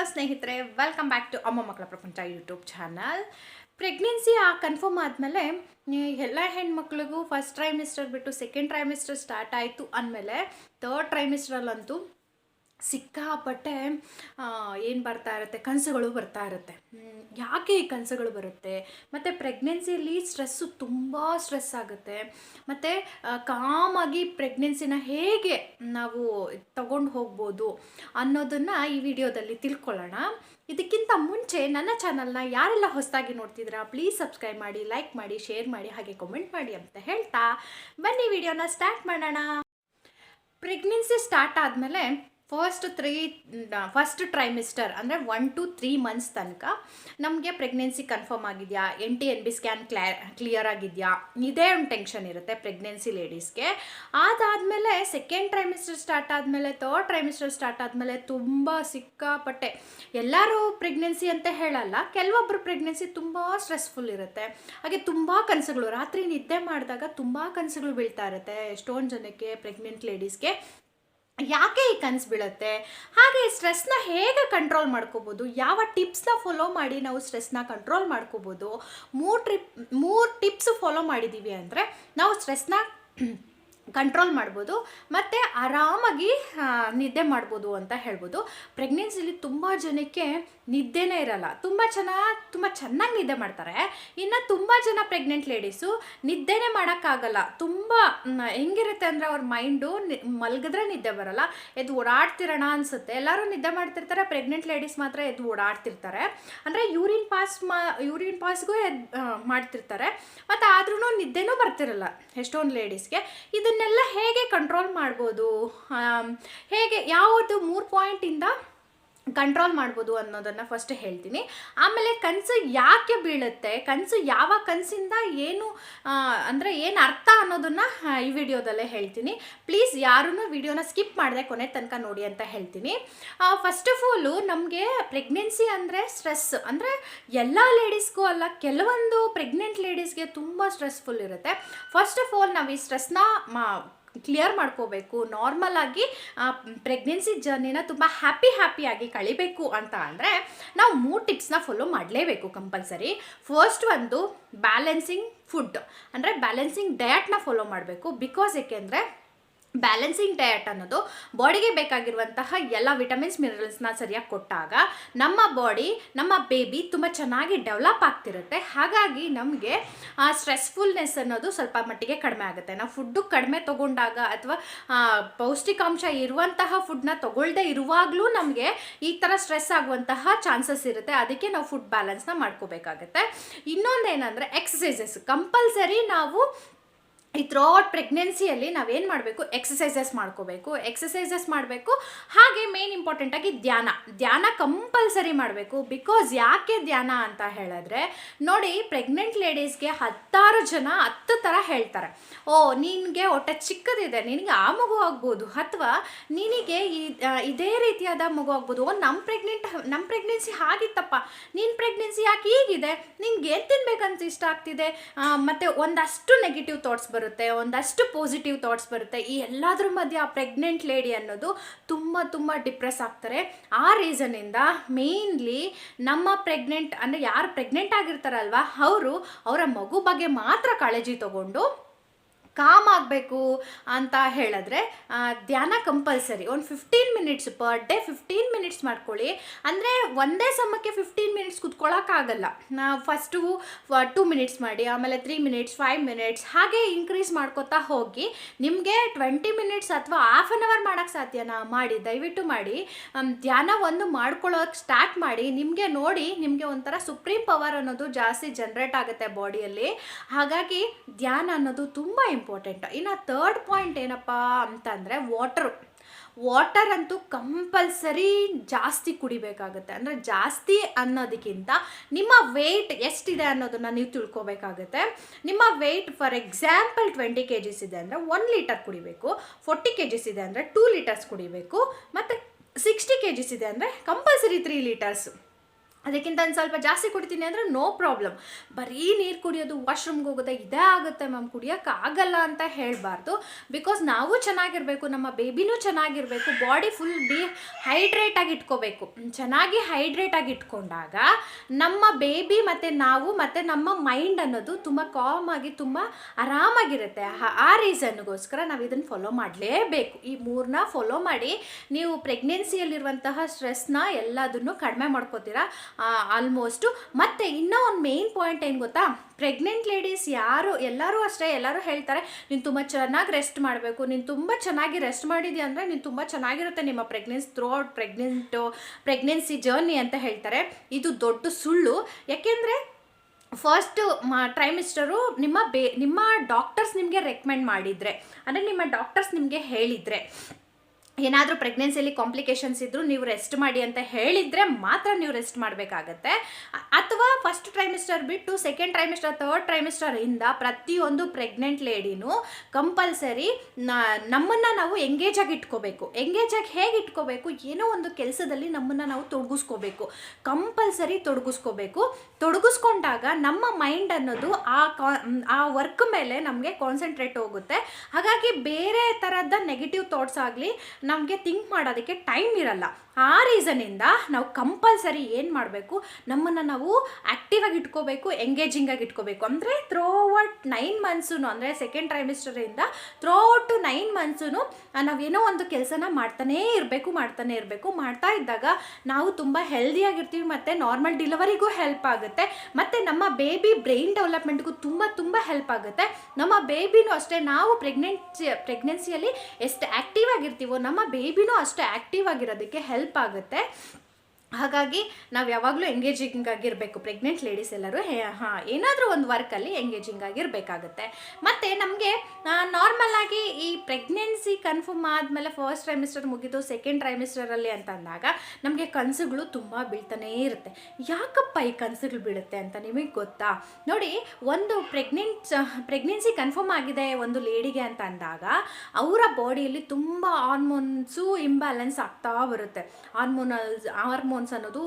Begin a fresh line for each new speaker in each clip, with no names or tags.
Hello ಸ್ನೇಹಿತರೆ welcome back to ಅಮ್ಮ ಮಕ್ಕಳ ಪ್ರಪಂಚ ಯೂಟ್ಯೂಬ್ ಚಾನಲ್ ಪ್ರೆಗ್ನೆನ್ಸಿ ಆ ಕನ್ಫರ್ಮ್ ಆದಮೇಲೆ ಎಲ್ಲ ಹೆಣ್ಮಕ್ಳಿಗೂ ಫಸ್ಟ್ ಟ್ರೈಮಿಸ್ಟರ್ ಬಿಟ್ಟು ಸೆಕೆಂಡ್ ಟ್ರೈಮಿಸ್ಟರ್ ಸ್ಟಾರ್ಟ್ ಆಯಿತು ಅಂದಮೇಲೆ ತರ್ಡ್ ಟ್ರೈಮಿಸ್ಟ್ರಲ್ಲಂತೂ ಸಿಕ್ಕಾಪಟ್ಟೆ ಏನು ಬರ್ತಾ ಇರುತ್ತೆ? ಕನಸುಗಳು ಬರ್ತಾ ಇರುತ್ತೆ. ಯಾಕೆ ಈ ಕನಸುಗಳು ಬರುತ್ತೆ? ಮತ್ತು ಪ್ರೆಗ್ನೆನ್ಸಿಯಲ್ಲಿ ಸ್ಟ್ರೆಸ್ಸು ತುಂಬ ಸ್ಟ್ರೆಸ್ ಆಗುತ್ತೆ. ಮತ್ತು ಕಾಮಾಗಿ ಪ್ರೆಗ್ನೆನ್ಸಿನ ಹೇಗೆ ನಾವು ತಗೊಂಡು ಹೋಗ್ಬೋದು ಅನ್ನೋದನ್ನು ಈ ವಿಡಿಯೋದಲ್ಲಿ ತಿಳ್ಕೊಳ್ಳೋಣ. ಇದಕ್ಕಿಂತ ಮುಂಚೆ ನನ್ನ ಚಾನಲ್ನ ಯಾರೆಲ್ಲ ಹೊಸದಾಗಿ ನೋಡ್ತಿದ್ರಾ ಪ್ಲೀಸ್ ಸಬ್ಸ್ಕ್ರೈಬ್ ಮಾಡಿ ಲೈಕ್ ಮಾಡಿ ಶೇರ್ ಮಾಡಿ, ಹಾಗೆ ಕಮೆಂಟ್ ಮಾಡಿ ಅಂತ ಹೇಳ್ತಾ. ಬನ್ನಿ, ವಿಡಿಯೋನ ಸ್ಟಾರ್ಟ್ ಮಾಡೋಣ. ಪ್ರೆಗ್ನೆನ್ಸಿ ಸ್ಟಾರ್ಟ್ ಆದಮೇಲೆ ಫಸ್ಟ್ ತ್ರೀ ಫಸ್ಟ್ ಟ್ರೈಮಿಸ್ಟರ್ ಅಂದರೆ ಒನ್ ಟು ತ್ರೀ ಮಂತ್ಸ್ ತನಕ ನಮಗೆ ಪ್ರೆಗ್ನೆನ್ಸಿ ಕನ್ಫರ್ಮ್ ಆಗಿದೆಯಾ? N T N B scan ಕ್ಲಾ clear ಆಗಿದೆಯಾ? ಇದೇ ಒಂದು ಟೆನ್ಷನ್ ಇರುತ್ತೆ ಪ್ರೆಗ್ನೆನ್ಸಿ ಲೇಡೀಸ್ಗೆ ಅದಾದಮೇಲೆ ಸೆಕೆಂಡ್ ಟ್ರೈಮಿಸ್ಟರ್ ಸ್ಟಾರ್ಟ್ ಆದಮೇಲೆ ತರ್ಡ್ ಟ್ರೈಮಿಸ್ಟರ್ ಸ್ಟಾರ್ಟ್ ಆದಮೇಲೆ ತುಂಬ ಸಿಕ್ಕಾಪಟ್ಟೆ. ಎಲ್ಲರೂ ಪ್ರೆಗ್ನೆನ್ಸಿ ಅಂತ ಹೇಳಲ್ಲ ಕೆಲವೊಬ್ಬರು ಪ್ರೆಗ್ನೆನ್ಸಿ ತುಂಬ ಸ್ಟ್ರೆಸ್ಫುಲ್ ಇರುತ್ತೆ. ಹಾಗೆ ತುಂಬ ಕನಸುಗಳು, ರಾತ್ರಿ ನಿದ್ದೆ ಮಾಡಿದಾಗ ತುಂಬ ಕನಸುಗಳು ಬೀಳ್ತಾ ಇರುತ್ತೆ. ಎಷ್ಟೊಂದು ಜನಕ್ಕೆ ಪ್ರೆಗ್ನೆಂಟ್ ಲೇಡೀಸ್ಗೆ ಯಾಕೆ ಈ ಕನಸು ಬೀಳುತ್ತೆ? ಹಾಗೆ ಸ್ಟ್ರೆಸ್ನ ಹೇಗೆ ಕಂಟ್ರೋಲ್ ಮಾಡ್ಕೋಬೋದು? ಯಾವ ಟಿಪ್ಸ್ನ ಫಾಲೋ ಮಾಡಿ ನಾವು ಸ್ಟ್ರೆಸ್ನ ಕಂಟ್ರೋಲ್ ಮಾಡ್ಕೋಬೋದು? ಮೂರು ಟ್ರಿಪ್ ಮೂರು ಟಿಪ್ಸ್ ಫಾಲೋ ಮಾಡಿದ್ದೀವಿ ಅಂದರೆ ನಾವು ಸ್ಟ್ರೆಸ್ನ ಕಂಟ್ರೋಲ್ ಮಾಡ್ಬೋದು. ಮತ್ತು ಆರಾಮಾಗಿ ನಿದ್ದೆ ಮಾಡ್ಬೋದು ಅಂತ ಹೇಳ್ಬೋದು. ಪ್ರೆಗ್ನೆನ್ಸಿಲಿ ತುಂಬ ಜನಕ್ಕೆ ನಿದ್ದೆನೇ ಇರಲ್ಲ. ತುಂಬ ಜನ ತುಂಬ ಚೆನ್ನಾಗಿ ನಿದ್ದೆ ಮಾಡ್ತಾರೆ. ಇನ್ನು ತುಂಬ ಜನ ಪ್ರೆಗ್ನೆಂಟ್ ಲೇಡೀಸು ನಿದ್ದೆನೇ ಮಾಡೋಕ್ಕಾಗಲ್ಲ. ತುಂಬ ಹೆಂಗಿರುತ್ತೆ ಅಂದರೆ ಅವ್ರ ಮೈಂಡು ಮಲಗಿದ್ರೆ ನಿದ್ದೆ ಬರಲ್ಲ. ಎದ್ದು ಓಡಾಡ್ತಿರೋಣ ಅನಿಸುತ್ತೆ. ಎಲ್ಲರೂ ನಿದ್ದೆ ಮಾಡ್ತಿರ್ತಾರೆ. ಪ್ರೆಗ್ನೆಂಟ್ ಲೇಡೀಸ್ ಮಾತ್ರ ಎದ್ದು ಓಡಾಡ್ತಿರ್ತಾರೆ. ಅಂದರೆ ಯೂರಿನ್ ಪಾಸ್ ಮಾ ಯೂರಿನ್ ಪಾಸ್ಗೂ ಎದ್ ಆ, ಮಾಡ್ತಿರ್ತಾರೆ. ಮತ್ತು ಆದ್ರೂ ನಿದ್ದೆನೂ ಬರ್ತಿರಲ್ಲ ಎಷ್ಟೊಂದು ಲೇಡೀಸ್ಗೆ ಇದನ್ನೆಲ್ಲ ಹೇಗೆ ಕಂಟ್ರೋಲ್ ಮಾಡ್ಬೋದು? ಹೇಗೆ ಯಾವುದು ಮೂರು ಪಾಯಿಂಟಿಂದ ಕಂಟ್ರೋಲ್ ಮಾಡ್ಬೋದು ಅನ್ನೋದನ್ನು ಫಸ್ಟ್ ಹೇಳ್ತೀನಿ. ಆಮೇಲೆ ಕನಸು ಯಾಕೆ ಬೀಳುತ್ತೆ? ಕನಸು ಯಾವ ಕನಸಿಂದ ಏನು ಅಂದರೆ ಏನು ಅರ್ಥ ಅನ್ನೋದನ್ನು ಈ ವಿಡಿಯೋದಲ್ಲೇ ಹೇಳ್ತೀನಿ. ಪ್ಲೀಸ್ ಯಾರೂ ವಿಡಿಯೋನ ಸ್ಕಿಪ್ ಮಾಡದೆ ಕೊನೆ ತನಕ ನೋಡಿ ಅಂತ ಹೇಳ್ತೀನಿ. ಫಸ್ಟ್ ಆಫ್ ಆಲು ನಮಗೆ ಪ್ರೆಗ್ನೆನ್ಸಿ ಅಂದರೆ ಸ್ಟ್ರೆಸ್ ಅಂದರೆ ಎಲ್ಲ ಲೇಡೀಸ್ಗೂ ಅಲ್ಲ, ಕೆಲವೊಂದು ಪ್ರೆಗ್ನೆಂಟ್ ಲೇಡೀಸ್ಗೆ ತುಂಬ ಸ್ಟ್ರೆಸ್ಫುಲ್ ಇರುತ್ತೆ. ಫಸ್ಟ್ ಆಫ್ ಆಲ್ ನಾವು ಈ ಸ್ಟ್ರೆಸ್ನ ಮಾ ಕ್ಲಿಯರ್ ಮಾಡ್ಕೋಬೇಕು. ನಾರ್ಮಲ್ ಆಗಿ ಪ್ರೆಗ್ನೆನ್ಸಿ ಜರ್ನಿನ ತುಂಬ ಹ್ಯಾಪಿ ಹ್ಯಾಪಿಯಾಗಿ ಕಳಿಬೇಕು ಅಂತ ಅಂದರೆ, ನಾವು ಮೂರು ಟಿಪ್ಸ್ನ ಫಾಲೋ ಮಾಡಲೇಬೇಕು ಕಂಪಲ್ಸರಿ ಫಸ್ಟ್ ಒಂದು ಬ್ಯಾಲೆನ್ಸಿಂಗ್ ಫುಡ್ ಅಂದರೆ ಬ್ಯಾಲೆನ್ಸಿಂಗ್ ಡಯಟ್ನ ಫಾಲೋ ಮಾಡಬೇಕು. ಬಿಕಾಸ್ ಏಕೆಂದರೆ ಬ್ಯಾಲೆನ್ಸಿಂಗ್ ಡಯಟ್ ಅನ್ನೋದು ಬಾಡಿಗೆ ಬೇಕಾಗಿರುವಂತಹ ಎಲ್ಲ ವಿಟಮಿನ್ಸ್ ಮಿನರಲ್ಸ್ನ ಸರಿಯಾಗಿ ಕೊಟ್ಟಾಗ ನಮ್ಮ ಬಾಡಿ, ನಮ್ಮ ಬೇಬಿ ತುಂಬ ಚೆನ್ನಾಗಿ ಡೆವಲಪ್ ಆಗ್ತಿರುತ್ತೆ. ಹಾಗಾಗಿ ನಮಗೆ, ಆ, ಸ್ಟ್ರೆಸ್ಫುಲ್ನೆಸ್ ಅನ್ನೋದು ಸ್ವಲ್ಪ ಮಟ್ಟಿಗೆ ಕಡಿಮೆ ಆಗುತ್ತೆ. ನಾವು ಫುಡ್ಡು ಕಡಿಮೆ ತೊಗೊಂಡಾಗ ಅಥವಾ ಪೌಷ್ಟಿಕಾಂಶ ಇರುವಂತಹ ಫುಡ್ನ ತೊಗೊಳ್ಳದೆ ಇರುವಾಗಲೂ ನಮಗೆ ಈ ಥರ ಸ್ಟ್ರೆಸ್ ಆಗುವಂತಹ ಚಾನ್ಸಸ್ ಇರುತ್ತೆ. ಅದಕ್ಕೆ ನಾವು ಫುಡ್ ಬ್ಯಾಲೆನ್ಸ್ನ ಮಾಡ್ಕೋಬೇಕಾಗತ್ತೆ. ಇನ್ನೊಂದೇನೆಂದರೆ ಎಕ್ಸಸೈಸಸ್ ಕಂಪಲ್ಸರಿ ನಾವು ಈ ಥ್ರೋಟ್ ಪ್ರೆಗ್ನೆನ್ಸಿಯಲ್ಲಿ ನಾವೇನು ಮಾಡಬೇಕು? ಎಕ್ಸಸೈಸಸ್ ಮಾಡ್ಕೋಬೇಕು. ಎಕ್ಸಸೈಸಸ್ ಮಾಡಬೇಕು. ಹಾಗೆ ಮೇನ್ ಇಂಪಾರ್ಟೆಂಟಾಗಿ ಧ್ಯಾನ. ಧ್ಯಾನ ಕಂಪಲ್ಸರಿ ಮಾಡಬೇಕು. ಬಿಕಾಸ್ ಯಾಕೆ ಧ್ಯಾನ ಅಂತ ಹೇಳಿದ್ರೆ, ನೋಡಿ ಪ್ರೆಗ್ನೆಂಟ್ ಲೇಡೀಸ್ಗೆ ಹತ್ತಾರು ಜನ ಹತ್ತು ಥರ ಹೇಳ್ತಾರೆ. ಓ, ನಿನಗೆ ಹೊಟ್ಟೆ ಚಿಕ್ಕದಿದೆ, ನಿನಗೆ ಆ ಮಗು ಆಗ್ಬೋದು ಅಥವಾ ನಿನಗೆ ಈ ಇದೇ ರೀತಿಯಾದ ಮಗು ಆಗ್ಬೋದು. ಓ ನಮ್ಮ ಪ್ರೆಗ್ನೆಂಟ್ ನಮ್ಮ ಪ್ರೆಗ್ನೆನ್ಸಿ ಹಾಗಿತ್ತಪ್ಪ. ನಿನ್ನ ಪ್ರೆಗ್ನೆನ್ಸಿ ಯಾಕೆ ಹೀಗಿದೆ? ನಿನ್ಗೆ ಏನು ತಿನ್ಬೇಕಂತ ಇಷ್ಟ ಆಗ್ತಿದೆ? ಮತ್ತೆ ಒಂದಷ್ಟು ನೆಗೆಟಿವ್ ಥಾಟ್ಸ್ ಬರುತ್ತೆ, ಒಂದಷ್ಟು ಪಾಸಿಟಿವ್ ಥಾಟ್ಸ್ ಬರುತ್ತೆ. ಈ ಎಲ್ಲದ್ರ ಮಧ್ಯೆ ಆ ಪ್ರೆಗ್ನೆಂಟ್ ಲೇಡಿ ಅನ್ನೋದು ತುಂಬ ತುಂಬ ಡಿಪ್ರೆಸ್ ಆಗ್ತಾರೆ. ಆ ರೀಸನಿಂದ ಮೇನ್ಲಿ ನಮ್ಮ ಪ್ರೆಗ್ನೆಂಟ್ ಅಂದರೆ ಯಾರು ಪ್ರೆಗ್ನೆಂಟ್ ಆಗಿರ್ತಾರಲ್ವ, ಅವರು ಅವರ ಮಗು ಬಗ್ಗೆ ಮಾತ್ರ ಕಾಳಜಿ ತಗೊಂಡು ಕಾಮ್ ಆಗಬೇಕು ಅಂತ ಹೇಳಿದ್ರೆ ಧ್ಯಾನ ಕಂಪಲ್ಸರಿ. ಒಂದು fifteen minutes per day fifteen minutes ಮಾಡ್ಕೊಳ್ಳಿ. ಅಂದರೆ ಒಂದೇ ಸಮಕ್ಕೆ ಫಿಫ್ಟೀನ್ ಮಿನಿಟ್ಸ್ ಕುತ್ಕೊಳ್ಳೋಕ್ಕಾಗಲ್ಲ ನಾವು ಫಸ್ಟು ಟೂ ಮಿನಿಟ್ಸ್ ಮಾಡಿ, ಆಮೇಲೆ ತ್ರೀ ಮಿನಿಟ್ಸ್ ಫೈವ್ ಮಿನಿಟ್ಸ್ ಹಾಗೆ ಇನ್ಕ್ರೀಸ್ ಮಾಡ್ಕೋತಾ ಹೋಗಿ, ನಿಮಗೆ ಟ್ವೆಂಟಿ ಮಿನಿಟ್ಸ್ ಅಥವಾ ಹಾಫ್ ಆನ್ ಅವರ್ ಮಾಡೋಕ್ಕೆ ಸಾಧ್ಯನಾ? ಮಾಡಿ, ದಯವಿಟ್ಟು ಮಾಡಿ. ಧ್ಯಾನ ಒಂದು ಮಾಡ್ಕೊಳ್ಳೋಕೆ ಸ್ಟಾರ್ಟ್ ಮಾಡಿ, ನಿಮಗೆ ನೋಡಿ ನಿಮಗೆ ಒಂಥರ ಸುಪ್ರೀಂ ಪವರ್ ಅನ್ನೋದು ಜಾಸ್ತಿ ಜನ್ರೇಟ್ ಆಗುತ್ತೆ ಬಾಡಿಯಲ್ಲಿ ಹಾಗಾಗಿ ಧ್ಯಾನ ಅನ್ನೋದು ತುಂಬ ಇಂಪಾರ್ಟೆಂಟ್ ಇನ್ನು ಥರ್ಡ್ ಪಾಯಿಂಟ್ ಏನಪ್ಪ ಅಂತಂದರೆ ವಾಟರು ವಾಟರ್ ಅಂತೂ ಕಂಪಲ್ಸರಿ ಜಾಸ್ತಿ ಕುಡಿಬೇಕಾಗುತ್ತೆ. ಅಂದರೆ ಜಾಸ್ತಿ ಅನ್ನೋದಕ್ಕಿಂತ ನಿಮ್ಮ ವೆಯ್ಟ್ ಎಷ್ಟಿದೆ ಅನ್ನೋದನ್ನು ನೀವು ತಿಳ್ಕೊಬೇಕಾಗುತ್ತೆ. ನಿಮ್ಮ weight for example twenty K Gs ಇದೆ ಅಂದರೆ ಒನ್ ಲೀಟರ್ ಕುಡಿಬೇಕು. ಫೋರ್ಟಿ ಕೆ ಜಿಸ್ ಇದೆ ಅಂದರೆ ಟೂ ಲೀಟರ್ಸ್ ಕುಡಿಬೇಕು. ಮತ್ತು ಸಿಕ್ಸ್ಟಿ ಕೆ ಜಿಸ್ ಇದೆ ಅಂದರೆ ಕಂಪಲ್ಸರಿ ತ್ರೀ ಲೀಟರ್ಸ್ ಅದಕ್ಕಿಂತ ಒಂದು ಸ್ವಲ್ಪ ಜಾಸ್ತಿ ಕುಡಿತೀನಿ ಅಂದರೆ ನೋ ಪ್ರಾಬ್ಲಮ್ ಬರೀ ನೀರು ಕುಡಿಯೋದು ವಾಶ್ರೂಮ್ಗೆ ಹೋಗೋದೇ ಇದೇ ಆಗುತ್ತೆ ಮ್ಯಾಮ್ ಕುಡಿಯೋಕೆ ಆಗಲ್ಲ ಅಂತ ಹೇಳಬಾರ್ದು. ಬಿಕಾಸ್ ನಾವು ಚೆನ್ನಾಗಿರಬೇಕು, ನಮ್ಮ ಬೇಬಿನೂ ಚೆನ್ನಾಗಿರಬೇಕು ಬಾಡಿ ಫುಲ್ ಡಿ ಹೈಡ್ರೇಟ್ ಆಗಿ ಇಟ್ಕೋಬೇಕು. ಚೆನ್ನಾಗಿ ಹೈಡ್ರೇಟ್ ಆಗಿ ಇಟ್ಕೊಂಡಾಗ ನಮ್ಮ ಬೇಬಿ ಮತ್ತು ನಾವು ಮತ್ತು ನಮ್ಮ ಮೈಂಡ್ ಅನ್ನೋದು ತುಂಬ ಆಗಿ, ತುಂಬ ಆರಾಮಾಗಿರುತ್ತೆ. ಆ ರೀಸನ್ಗೋಸ್ಕರ ನಾವು ಇದನ್ನು ಫಾಲೋ ಮಾಡಲೇಬೇಕು. ಈ ಮೂರನ್ನ ಫಾಲೋ ಮಾಡಿ ನೀವು ಪ್ರೆಗ್ನೆನ್ಸಿಯಲ್ಲಿರುವಂತಹ ಸ್ಟ್ರೆಸ್ನ ಎಲ್ಲದನ್ನು ಕಡಿಮೆ ಮಾಡ್ಕೋತೀರಾ? ಆಲ್ಮೋಸ್ಟು ಮತ್ತು ಇನ್ನೂ ಒಂದು ಮೇನ್ ಪಾಯಿಂಟ್ ಏನು ಗೊತ್ತಾ? ಪ್ರೆಗ್ನೆಂಟ್ ಲೇಡೀಸ್ ಯಾರು, ಎಲ್ಲರೂ ಅಷ್ಟೇ, ಎಲ್ಲರೂ ಹೇಳ್ತಾರೆ, ನೀನು ತುಂಬ ಚೆನ್ನಾಗಿ ರೆಸ್ಟ್ ಮಾಡಬೇಕು. ನೀನು ತುಂಬ ಚೆನ್ನಾಗಿ ರೆಸ್ಟ್ ಮಾಡಿದ್ಯಾ ಅಂದರೆ ನೀನು ತುಂಬ ಚೆನ್ನಾಗಿರುತ್ತೆ ನಿಮ್ಮ pregnancy throughout pregnant pregnancy journey ಅಂತ ಹೇಳ್ತಾರೆ. ಇದು ದೊಡ್ಡ ಸುಳ್ಳು. ಯಾಕೆಂದರೆ ಫಸ್ಟು ಮ ಟ್ರೈಮಿಸ್ಟರು ನಿಮ್ಮ ಬೇ, ನಿಮ್ಮ ಡಾಕ್ಟರ್ಸ್ ನಿಮಗೆ ರೆಕಮೆಂಡ್ ಮಾಡಿದರೆ. ಅಂದರೆ ನಿಮ್ಮ ಡಾಕ್ಟರ್ಸ್ ನಿಮಗೆ ಹೇಳಿದರೆ. ಏನಾದರೂ ಪ್ರೆಗ್ನೆನ್ಸಿಯಲ್ಲಿ ಕಾಂಪ್ಲಿಕೇಶನ್ಸ್ ಇದ್ದರೂ ನೀವು ರೆಸ್ಟ್ ಮಾಡಿ ಅಂತ ಹೇಳಿದರೆ ಮಾತ್ರ ನೀವು ರೆಸ್ಟ್ ಮಾಡಬೇಕಾಗತ್ತೆ. ಅಥವಾ ಫಸ್ಟ್ ಟ್ರೈಮಿಸ್ಟರ್ ಬಿಟ್ಟು ಸೆಕೆಂಡ್ ಟ್ರೈಮಿಸ್ಟರ್ ಥರ್ಡ್ ಟ್ರೈಮಿಸ್ಟರ್ ಇಂದ ಪ್ರತಿಯೊಂದು ಪ್ರೆಗ್ನೆಂಟ್ ಲೇಡಿನೂ ಕಂಪಲ್ಸರಿ ನಮ್ಮನ್ನು ನಾವು ಎಂಗೇಜ್ ಆಗಿ ಇಟ್ಕೋಬೇಕು. ಎಂಗೇಜ್ ಆಗಿ ಹೇಗೆ ಇಟ್ಕೋಬೇಕು? ಏನೋ ಒಂದು ಕೆಲಸದಲ್ಲಿ ನಮ್ಮನ್ನು ನಾವು ತೊಡಗಿಸ್ಕೋಬೇಕು. ಕಂಪಲ್ಸರಿ ತೊಡಗಿಸ್ಕೋಬೇಕು. ತೊಡಗಿಸ್ಕೊಂಡಾಗ ನಮ್ಮ ಮೈಂಡ್ ಅನ್ನೋದು ಆ ಆ ವರ್ಕ್ ಮೇಲೆ ನಮಗೆ ಕಾನ್ಸಂಟ್ರೇಟ್ ಹೋಗುತ್ತೆ. ಹಾಗಾಗಿ ಬೇರೆ ಥರದ ನೆಗೆಟಿವ್ ಥಾಟ್ಸ್ ಆಗಲಿ ನಮಗೆ ಥಿಂಕ್ ಮಾಡೋದಕ್ಕೆ ಟೈಮ್ ಇರಲ್ಲ. ಆ ರೀಸನಿಂದ ನಾವು ಕಂಪಲ್ಸರಿ ಏನು ಮಾಡಬೇಕು? ನಮ್ಮನ್ನು ನಾವು ಆ್ಯಕ್ಟಿವ್ ಆಗಿ ಇಟ್ಕೋಬೇಕು ಎಂಗೇಜಿಂಗ್ ಆಗಿ ಇಟ್ಕೋಬೇಕು. ಅಂದರೆ ಥ್ರೋ ಔಟ್ ನೈನ್ ಮಂತ್ಸು ಅಂದರೆ ಸೆಕೆಂಡ್ ಟ್ರೈಮಿಸ್ಟರಿಂದ ಥ್ರೋ ಔಟ್ ನೈನ್ ಮಂತ್ಸು ನಾವೇನೋ ಒಂದು ಕೆಲಸನ ಮಾಡ್ತಾನೇ ಇರಬೇಕು, ಮಾಡ್ತಾನೆ ಇರಬೇಕು. ಮಾಡ್ತಾ ಇದ್ದಾಗ ನಾವು ತುಂಬ ಹೆಲ್ದಿಯಾಗಿರ್ತೀವಿ ಮತ್ತು ನಾರ್ಮಲ್ ಡಿಲವರಿಗೂ ಹೆಲ್ಪ್ ಆಗುತ್ತೆ. ಮತ್ತು ನಮ್ಮ ಬೇಬಿ ಬ್ರೈನ್ ಡೆವಲಪ್ಮೆಂಟ್ಗೂ ತುಂಬ ತುಂಬ ಹೆಲ್ಪ್ ಆಗುತ್ತೆ. ನಮ್ಮ ಬೇಬಿನೂ ಅಷ್ಟೇ, ನಾವು ಪ್ರೆಗ್ನೆನ್ಸಿ ಪ್ರೆಗ್ನೆನ್ಸಿಯಲ್ಲಿ ಎಷ್ಟು ಆ್ಯಕ್ಟಿವ್ ಆಗಿರ್ತೀವೋ, ನಮ್ಮ ಬೇಬಿನೂ ಅಷ್ಟೇ ಆ್ಯಕ್ಟಿವ್ ಆಗಿರೋದಕ್ಕೆ ಹೆಲ್ಪ್ ಆಗುತ್ತೆ. ಹಾಗಾಗಿ ನಾವು ಯಾವಾಗಲೂ ಎಂಗೇಜಿಂಗ್ ಆಗಿರಬೇಕು. ಪ್ರೆಗ್ನೆಂಟ್ ಲೇಡೀಸ್ ಎಲ್ಲರೂ ಹಾಂ ಏನಾದರೂ ಒಂದು ವರ್ಕಲ್ಲಿ ಎಂಗೇಜಿಂಗ್ ಆಗಿರಬೇಕಾಗುತ್ತೆ. ಮತ್ತು ನಮಗೆ ನಾರ್ಮಲ್ ಆಗಿ ಈ ಪ್ರೆಗ್ನೆನ್ಸಿ ಕನ್ಫರ್ಮ್ ಆದಮೇಲೆ ಫಸ್ಟ್ ಟ್ರೈಮಿಸ್ಟರ್ ಮುಗಿದು ಸೆಕೆಂಡ್ ಟ್ರೈಮಿಸ್ಟರಲ್ಲಿ ಅಂತ ಅಂದಾಗ ನಮಗೆ ಕನಸುಗಳು ತುಂಬ ಬೀಳ್ತಾನೇ ಇರುತ್ತೆ. ಯಾಕಪ್ಪ ಈ ಕನಸುಗಳು ಬೀಳುತ್ತೆ ಅಂತ ನಿಮಗೆ ಗೊತ್ತಾ? ನೋಡಿ, ಒಂದು ಪ್ರೆಗ್ನೆಂಟ್ ಪ್ರೆಗ್ನೆನ್ಸಿ ಕನ್ಫರ್ಮ್ ಆಗಿದೆ ಒಂದು ಲೇಡಿಗೆ ಅಂತ ಅಂದಾಗ ಅವರ ಬಾಡಿಯಲ್ಲಿ ತುಂಬ ಹಾರ್ಮೋನ್ಸು ಇಂಬ್ಯಾಲೆನ್ಸ್ ಆಗ್ತಾ ಬರುತ್ತೆ. ಹಾರ್ಮೋನಲ್ಸ್ ಹಾರ್ಮೋನ್ಸ್ ಅನ್ನೋದು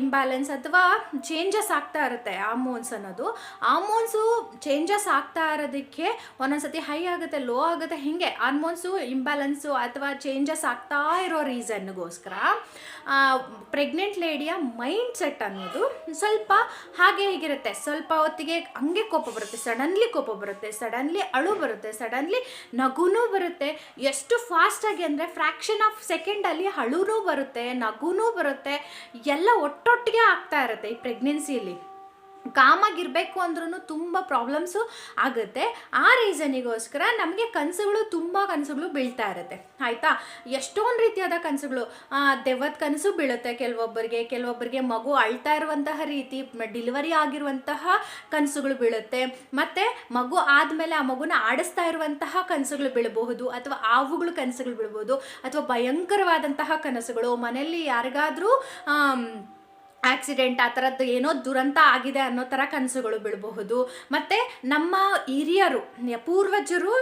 ಇಂಬ್ಯಾಲೆನ್ಸ್ ಅಥವಾ ಚೇಂಜಸ್ ಆಗ್ತಾ ಇರುತ್ತೆ ಹಾರ್ಮೋನ್ಸ್ ಅನ್ನೋದು. ಹಾರ್ಮೋನ್ಸು ಚೇಂಜಸ್ ಆಗ್ತಾ ಇರೋದಕ್ಕೆ ಒಂದೊಂದ್ಸತಿ ಹೈ ಆಗುತ್ತೆ ಲೋ ಆಗುತ್ತೆ, ಹೀಗೆ. ಹಾರ್ಮೋನ್ಸು ಇಂಬ್ಯಾಲೆನ್ಸು ಅಥವಾ ಚೇಂಜಸ್ ಆಗ್ತಾ ಇರೋ ರೀಸನ್ಗೋಸ್ಕರ ಪ್ರೆಗ್ನೆಂಟ್ ಲೇಡಿಯ ಮೈಂಡ್ ಸೆಟ್ ಅನ್ನೋದು ಸ್ವಲ್ಪ ಹಾಗೆ ಹೀಗಿರುತ್ತೆ. ಸ್ವಲ್ಪ ಹೊತ್ತಿಗೆ ಹಂಗೆ ಕೋಪ ಬರುತ್ತೆ ಸಡನ್ಲಿ ಕೋಪ ಬರುತ್ತೆ ಸಡನ್ಲಿ ಅಳು ಬರುತ್ತೆ ಸಡನ್ಲಿ ನಗುನೂ ಬರುತ್ತೆ. ಎಷ್ಟು ಫಾಸ್ಟಾಗಿ ಅಂದರೆ ಫ್ರ್ಯಾಕ್ಷನ್ ಆಫ್ ಸೆಕೆಂಡಲ್ಲಿ ಅಳುನೂ ಬರುತ್ತೆ, ನಗುನೂ ಬರುತ್ತೆ. ಎಲ್ಲ ಒಟ್ಟೊಟ್ಟಿಗೆ ಆಗ್ತಾ ಇರುತ್ತೆ ಈ ಪ್ರೆಗ್ನೆನ್ಸಿಯಲ್ಲಿ ಕಾಮಾಗಿರಬೇಕು ಅಂದ್ರೂ ತುಂಬ ಪ್ರಾಬ್ಲಮ್ಸು ಆಗುತ್ತೆ. ಆ ರೀಸನಿಗೋಸ್ಕರ ನಮಗೆ ಕನಸುಗಳು, ತುಂಬ ಕನಸುಗಳು ಬೀಳ್ತಾ ಇರುತ್ತೆ. ಆಯಿತಾ? ಎಷ್ಟೊಂದು ರೀತಿಯಾದ ಕನಸುಗಳು. ದೆವ್ವದ ಕನಸು ಬೀಳುತ್ತೆ ಕೆಲವೊಬ್ಬರಿಗೆ. ಕೆಲವೊಬ್ಬರಿಗೆ ಮಗು ಅಳ್ತಾ ಇರುವಂತಹ ರೀತಿ ಡಿಲಿವರಿ ಆಗಿರುವಂತಹ ಕನಸುಗಳು ಬೀಳುತ್ತೆ. ಮತ್ತು ಮಗು ಆದಮೇಲೆ ಆ ಮಗುನ ಆಡಿಸ್ತಾ ಇರುವಂತಹ ಕನಸುಗಳು ಬೀಳಬಹುದು, ಅಥವಾ ಆವುಗಳು ಕನಸುಗಳು ಬೀಳ್ಬೋದು ಅಥವಾ ಭಯಂಕರವಾದಂತಹ ಕನಸುಗಳು. ಮನೆಯಲ್ಲಿ ಯಾರಿಗಾದರೂ ಆಕ್ಸಿಡೆಂಟ್, ಆ ಥರದ್ದು ಏನೋ ದುರಂತ ಆಗಿದೆ ಅನ್ನೋ ಥರ ಕನಸುಗಳು ಬಿಡಬಹುದು. ಮತ್ತು ನಮ್ಮ ಹಿರಿಯರು ಪೂರ್ವಜರು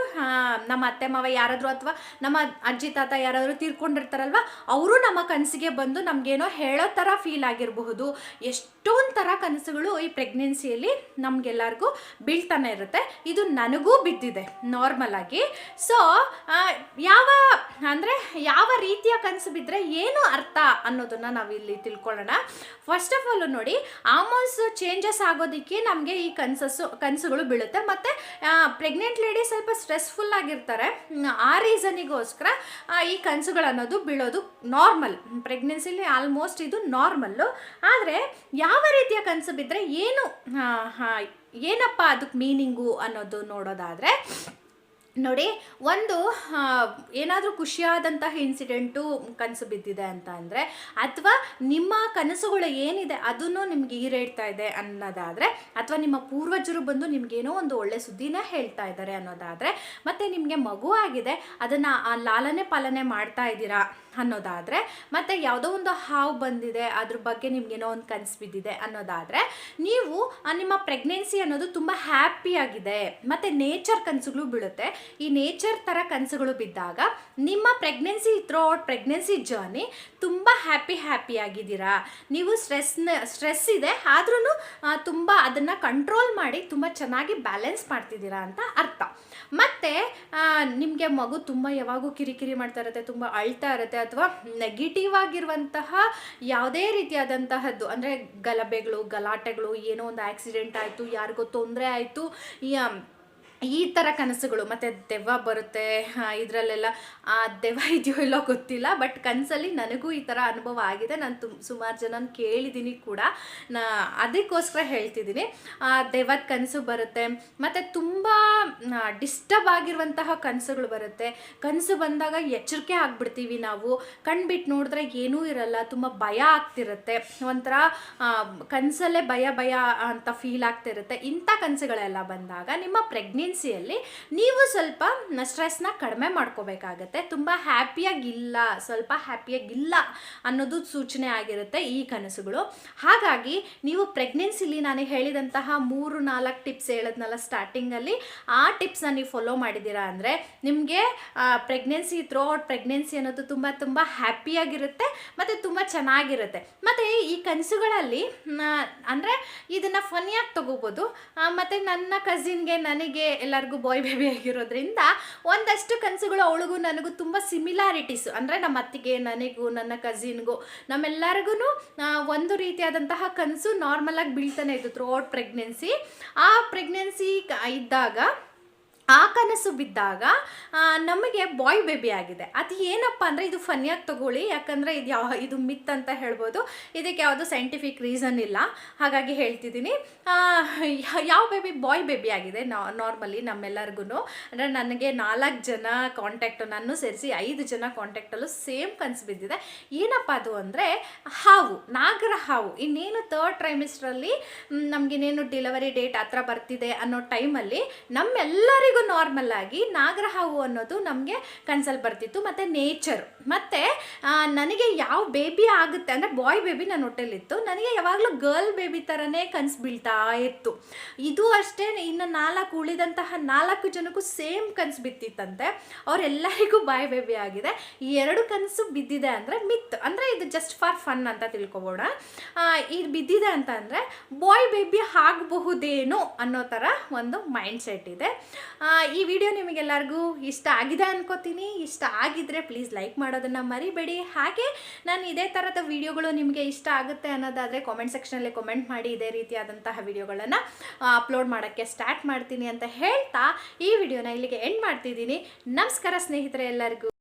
ನಮ್ಮ ಅತ್ತೆ, ಮಾವ ಯಾರಾದರೂ ಅಥವಾ ನಮ್ಮ ಅಜ್ಜಿ, ತಾತ ಯಾರಾದರೂ ತೀರ್ಕೊಂಡಿರ್ತಾರಲ್ವ, ಅವರು ನಮ್ಮ ಕನಸಿಗೆ ಬಂದು ನಮಗೇನೋ ಹೇಳೋ ಥರ ಫೀಲ್ ಆಗಿರಬಹುದು. ಎಷ್ಟೊಂದು ಥರ ಕನಸುಗಳು ಈ ಪ್ರೆಗ್ನೆನ್ಸಿಯಲ್ಲಿ ನಮಗೆಲ್ಲರಿಗೂ ಬೀಳ್ತಾನೆ ಇರುತ್ತೆ. ಇದು ನನಗೂ ಬಿದ್ದಿದೆ ನಾರ್ಮಲ್ ಆಗಿ. ಸೊ ಯಾವ, ಅಂದರೆ ಯಾವ ರೀತಿಯ ಕನಸು ಬಿದ್ದರೆ ಏನು ಅರ್ಥ ಅನ್ನೋದನ್ನು ನಾವಿಲ್ಲಿ ತಿಳ್ಕೊಳ್ಳೋಣ. ಫಸ್ಟ್ ಆಫ್ ಆಲ್ ನೋಡಿ ಆಮೋನ್ಸ್ ಚೇಂಜಸ್ ಆಗೋದಕ್ಕೆ ನಮಗೆ ಈ ಕನ್ಸಸ್ಸು, ಕನಸುಗಳು ಬೀಳುತ್ತೆ. ಮತ್ತು ಪ್ರೆಗ್ನೆಂಟ್ ಲೇಡಿ ಸ್ವಲ್ಪ ಸ್ಟ್ರೆಸ್ಫುಲ್ ಆಗಿರ್ತಾರೆ. ಆ ರೀಸನಿಗೋಸ್ಕರ ಈ ಕನಸುಗಳು ಅನ್ನೋದು ಬೀಳೋದು ನಾರ್ಮಲ್ ಪ್ರೆಗ್ನೆನ್ಸಿಲಿ ಆಲ್ಮೋಸ್ಟ್ ಇದು ನಾರ್ಮಲ್ಲು ಆದರೆ, ಯಾವ ರೀತಿಯ ಕನಸು ಬಿದ್ದರೆ ಏನು ಏನಪ್ಪ ಅದಕ್ಕೆ ಮೀನಿಂಗು ಅನ್ನೋದು ನೋಡೋದಾದರೆ ನೋಡಿ, ಒಂದು ಏನಾದರೂ ಖುಷಿಯಾದಂತಹ ಇನ್ಸಿಡೆಂಟು ಕನಸು ಬಿದ್ದಿದೆ ಅಂತ ಅಂದರೆ, ಅಥವಾ ನಿಮ್ಮ ಕನಸುಗಳು ಏನಿದೆ ಅದನ್ನು ನಿಮ್ಗೆ ಈರೇಡ್ತಾ ಇದೆ ಅನ್ನೋದಾದರೆ, ಅಥವಾ ನಿಮ್ಮ ಪೂರ್ವಜರು ಬಂದು ನಿಮಗೇನೋ ಒಂದು ಒಳ್ಳೆ ಸುದ್ದಿನ ಹೇಳ್ತಾ ಇದ್ದಾರೆ ಅನ್ನೋದಾದರೆ, ಮತ್ತು ನಿಮಗೆ ಮಗು ಆಗಿದೆ, ಅದನ್ನು ಲಾಲನೆ ಪಾಲನೆ ಮಾಡ್ತಾ ಇದ್ದೀರಾ? ಅನ್ನೋದಾದರೆ, ಮತ್ತು ಯಾವುದೋ ಒಂದು ಹಾವು ಬಂದಿದೆ, ಅದ್ರ ಬಗ್ಗೆ ನಿಮ್ಗೇನೋ ಒಂದು ಕನಸು ಬಿದ್ದಿದೆ ಅನ್ನೋದಾದರೆ, ನೀವು ನಿಮ್ಮ ಪ್ರೆಗ್ನೆನ್ಸಿ ಅನ್ನೋದು ತುಂಬ ಹ್ಯಾಪಿಯಾಗಿದೆ ಮತ್ತು ನೇಚರ್ ಕನಸುಗಳು ಬೀಳುತ್ತೆ. ಈ ನೇಚರ್ ಥರ ಕನಸುಗಳು ಬಿದ್ದಾಗ, ನಿಮ್ಮ pregnancy throughout pregnancy journey ತುಂಬ ಹ್ಯಾಪಿ ಹ್ಯಾಪಿಯಾಗಿದ್ದೀರಾ ನೀವು ಸ್ಟ್ರೆಸ್ನ ಸ್ಟ್ರೆಸ್ ಇದೆ ಆದ್ರೂ ತುಂಬ ಅದನ್ನು ಕಂಟ್ರೋಲ್ ಮಾಡಿ ತುಂಬ ಚೆನ್ನಾಗಿ ಬ್ಯಾಲೆನ್ಸ್ ಮಾಡ್ತಿದ್ದೀರಾ ಅಂತ ಅರ್ಥ. ಮತ್ತು ನಿಮಗೆ ಮಗು ತುಂಬ ಯಾವಾಗೂ ಕಿರಿಕಿರಿ ಮಾಡ್ತಾ ಇರುತ್ತೆ, ತುಂಬ ಅಳ್ತಾ ಇರುತ್ತೆ ಅಥವಾ ನೆಗೆಟಿವ್ ಆಗಿರುವಂತಹ ಯಾವುದೇ ರೀತಿಯಾದಂತಹದ್ದು, ಅಂದರೆ ಗಲಭೆಗಳು, ಗಲಾಟೆಗಳು, ಏನೋ ಒಂದು ಆಕ್ಸಿಡೆಂಟ್ ಆಯಿತು, ಯಾರಿಗೋ ತೊಂದರೆ ಆಯಿತು ಈ ಥರ ಕನಸುಗಳು, ಮತ್ತು ದೆವ್ವ ಬರುತ್ತೆ ಇದರಲ್ಲೆಲ್ಲ, ಆ ದೆವ್ವ ಇದೆಯೋ ಇಲ್ಲೋ ಗೊತ್ತಿಲ್ಲ ಬಟ್ ಕನಸಲ್ಲಿ ನನಗೂ ಈ ಥರ ಅನುಭವ ಆಗಿದೆ. ನಾನು ತುಂಬ ಸುಮಾರು ಜನ ಕೇಳಿದ್ದೀನಿ ಕೂಡ. ನಾ ಅದಕ್ಕೋಸ್ಕರ ಹೇಳ್ತಿದ್ದೀನಿ ಆ ದೆವ್ವದ ಕನಸು ಬರುತ್ತೆ, ಮತ್ತು ತುಂಬ ಡಿಸ್ಟರ್ಬ್ ಆಗಿರುವಂತಹ ಕನಸುಗಳು ಬರುತ್ತೆ. ಕನಸು ಬಂದಾಗ ಎಚ್ಚರಿಕೆ ಆಗಿಬಿಡ್ತೀವಿ ನಾವು. ಕಣ್ಬಿಟ್ಟು ನೋಡಿದ್ರೆ ಏನೂ ಇರಲ್ಲ, ತುಂಬ ಭಯ ಆಗ್ತಿರುತ್ತೆ. ಒಂಥರ ಕನಸಲ್ಲೇ ಭಯ ಭಯ ಅಂತ ಫೀಲ್ ಆಗ್ತಿರುತ್ತೆ. ಇಂಥ ಕನಸುಗಳೆಲ್ಲ ಬಂದಾಗ ನಿಮ್ಮ ಪ್ರೆಗ್ನೆನ್ಸಿಯಲ್ಲಿ ನೀವು ಸ್ವಲ್ಪ ಸ್ಟ್ರೆಸ್ನ ಕಡಿಮೆ ಮಾಡ್ಕೋಬೇಕಾಗತ್ತೆ. ತುಂಬ ಹ್ಯಾಪಿಯಾಗಿಲ್ಲ ಸ್ವಲ್ಪ ಹ್ಯಾಪಿಯಾಗಿಲ್ಲ ಅನ್ನೋದು ಸೂಚನೆ ಆಗಿರುತ್ತೆ ಈ ಕನಸುಗಳು. ಹಾಗಾಗಿ ನೀವು ಪ್ರೆಗ್ನೆನ್ಸಿಲಿ ನಾನು ಹೇಳಿದಂತಹ ಮೂರು, ನಾಲ್ಕು ಟಿಪ್ಸ್ ಹೇಳಿದ್ನಲ್ಲ ಸ್ಟಾರ್ಟಿಂಗಲ್ಲಿ ಆ ಟಿಪ್ಸ್ನ ನೀವು ಫಾಲೋ ಮಾಡಿದ್ದೀರಾ ಅಂದರೆ ನಿಮಗೆ ಪ್ರೆಗ್ನೆನ್ಸಿ ಔಟ್ ಪ್ರೆಗ್ನೆನ್ಸಿ ಅನ್ನೋದು ತುಂಬ ತುಂಬ ಹ್ಯಾಪಿಯಾಗಿರುತ್ತೆ ಮತ್ತು ತುಂಬ ಚೆನ್ನಾಗಿರುತ್ತೆ. ಮತ್ತು ಈ ಕನಸುಗಳಲ್ಲಿ ಅಂದರೆ ಇದನ್ನು ಫನಿಯಾಗಿ ತಗೋಬೋದು. ಮತ್ತು ನನ್ನ ಕಸಿನ್ಗೆ ನನಗೆ ಎಲ್ಲರಿಗೂ ಬಾಯ್ ಬೇಬಿ ಆಗಿರೋದ್ರಿಂದ ಒಂದಷ್ಟು ಕನಸುಗಳು ಅವಳಿಗೂ ನನಗೂ ತುಂಬ ಸಿಮಿಲಾರಿಟೀಸ್ ಅಂದರೆ ನಮ್ಮ ಅತ್ತಿಗೆ, ನನಗೂ, ನನ್ನ ಕಸಿನ್ಗೂ ನಮ್ಮೆಲ್ಲರಿಗೂ ಒಂದು ರೀತಿಯಾದಂತಹ ಕನಸು ನಾರ್ಮಲಾಗಿ ಬೀಳ್ತಾನೆ ಇತ್ತು ಥ್ರೂ ಔಟ್ ಪ್ರೆಗ್ನೆನ್ಸಿ ಆ ಪ್ರೆಗ್ನೆನ್ಸಿ ಇದ್ದಾಗ ಆ ಕನಸು ಬಿದ್ದಾಗ ನಮಗೆ ಬಾಯ್ ಬೇಬಿ ಆಗಿದೆ. ಅದು ಏನಪ್ಪ ಅಂದರೆ ಇದು ಫನ್ಯಾಗಿ ತಗೊಳ್ಳಿ, ಯಾಕಂದರೆ ಇದು ಯಾವ ಇದು ಮಿತ್ ಅಂತ ಹೇಳ್ಬೋದು. ಇದಕ್ಕೆ ಯಾವುದು ಸೈಂಟಿಫಿಕ್ ರೀಸನ್ ಇಲ್ಲ. ಹಾಗಾಗಿ ಹೇಳ್ತಿದ್ದೀನಿ. ಯಾವ ಬೇಬಿ ಬಾಯ್ ಬೇಬಿ ಆಗಿದೆ ನಾರ್ಮಲಿ ನಮ್ಮೆಲ್ಲರಿಗೂ ಅಂದರೆ ನನಗೆ ನಾಲ್ಕು ಜನ ಕಾಂಟ್ಯಾಕ್ಟು ನಾನು ಸೇರಿಸಿ ಐದು ಜನ ಕಾಂಟ್ಯಾಕ್ಟಲ್ಲೂ ಸೇಮ್ ಕನಸು ಬಿದ್ದಿದೆ. ಏನಪ್ಪ ಅದು ಅಂದರೆ, ಹಾವು, ನಾಗರ ಹಾವು. ಇನ್ನೇನು ತರ್ಡ್ ಟ್ರೈಮಿಸ್ಟ್ರಲ್ಲಿ ನಮಗಿನ್ನೇನು ಡೆಲಿವರಿ ಡೇಟ್ ಹತ್ರ ಬರ್ತಿದೆ ಅನ್ನೋ ಟೈಮಲ್ಲಿ ನಮ್ಮೆಲ್ಲರಿಗೂ ನಾರ್ಮಲ್ ಆಗಿ ನಾಗರಹಾವು ಅನ್ನೋದು ನಮಗೆ ಕನ್ಸಲ್ಲಿ ಬರ್ತಿತ್ತು, ಮತ್ತು ನೇಚರ್ ಮತ್ತು ನನಗೆ ಯಾವ ಬೇಬಿ ಆಗುತ್ತೆ, ಅಂದರೆ ಬಾಯ್ ಬೇಬಿ ನನ್ನ ಹೊಟ್ಟೆಲಿತ್ತು, ನನಗೆ ಯಾವಾಗಲೂ ಗರ್ಲ್ ಬೇಬಿ ಥರನೇ ಕನಸು ಬೀಳ್ತಾ ಇತ್ತು. ಇದು ಅಷ್ಟೇ, ಇನ್ನು ನಾಲ್ಕು ಉಳಿದಂತಹ ನಾಲ್ಕು ಜನಕ್ಕೂ ಸೇಮ್ ಕನಸು ಬಿತ್ತಿತ್ತಂತೆ. ಅವರೆಲ್ಲರಿಗೂ ಬಾಯ್ ಬೇಬಿ ಆಗಿದೆ. ಈ ಎರಡು ಕನಸು ಬಿದ್ದಿದೆ ಅಂದರೆ ಮಿತ್ ಅಂದರೆ ಇದು ಜಸ್ಟ್ ಫಾರ್ ಫನ್ ಅಂತ ತಿಳ್ಕೊಬೋಣ. ಇದು ಬಿದ್ದಿದೆ ಅಂತ ಅಂದರೆ ಬಾಯ್ ಬೇಬಿ ಆಗಬಹುದೇನೋ ಅನ್ನೋ ಥರ ಒಂದು ಮೈಂಡ್ ಸೆಟ್ ಇದೆ ಈ ವಿಡಿಯೋ ನಿಮಗೆಲ್ಲರಿಗೂ ಇಷ್ಟ ಆಗಿದೆ ಅನ್ಕೋತೀನಿ. ಇಷ್ಟ ಆಗಿದ್ರೆ ಪ್ಲೀಸ್ ಲೈಕ್ ಮಾಡೋದನ್ನು ಮರಿಬೇಡಿ. ಹಾಗೆ ನಾನು ಇದೇ ಥರದ ವಿಡಿಯೋಗಳು ನಿಮಗೆ ಇಷ್ಟ ಆಗುತ್ತೆ ಅನ್ನೋದಾದರೆ ಕಾಮೆಂಟ್ ಸೆಕ್ಷನಲ್ಲಿ ಕಾಮೆಂಟ್ ಮಾಡಿ ಇದೇ ರೀತಿಯಾದಂತಹ ವಿಡಿಯೋಗಳನ್ನು ಅಪ್ಲೋಡ್ ಮಾಡೋಕ್ಕೆ ಸ್ಟಾರ್ಟ್ ಮಾಡ್ತೀನಿ ಅಂತ ಹೇಳ್ತಾ ಈ ವಿಡಿಯೋನ ಇಲ್ಲಿಗೆ ಎಂಡ್ ಮಾಡ್ತಿದ್ದೀನಿ. ನಮಸ್ಕಾರ ಸ್ನೇಹಿತರೆ ಎಲ್ಲರಿಗೂ.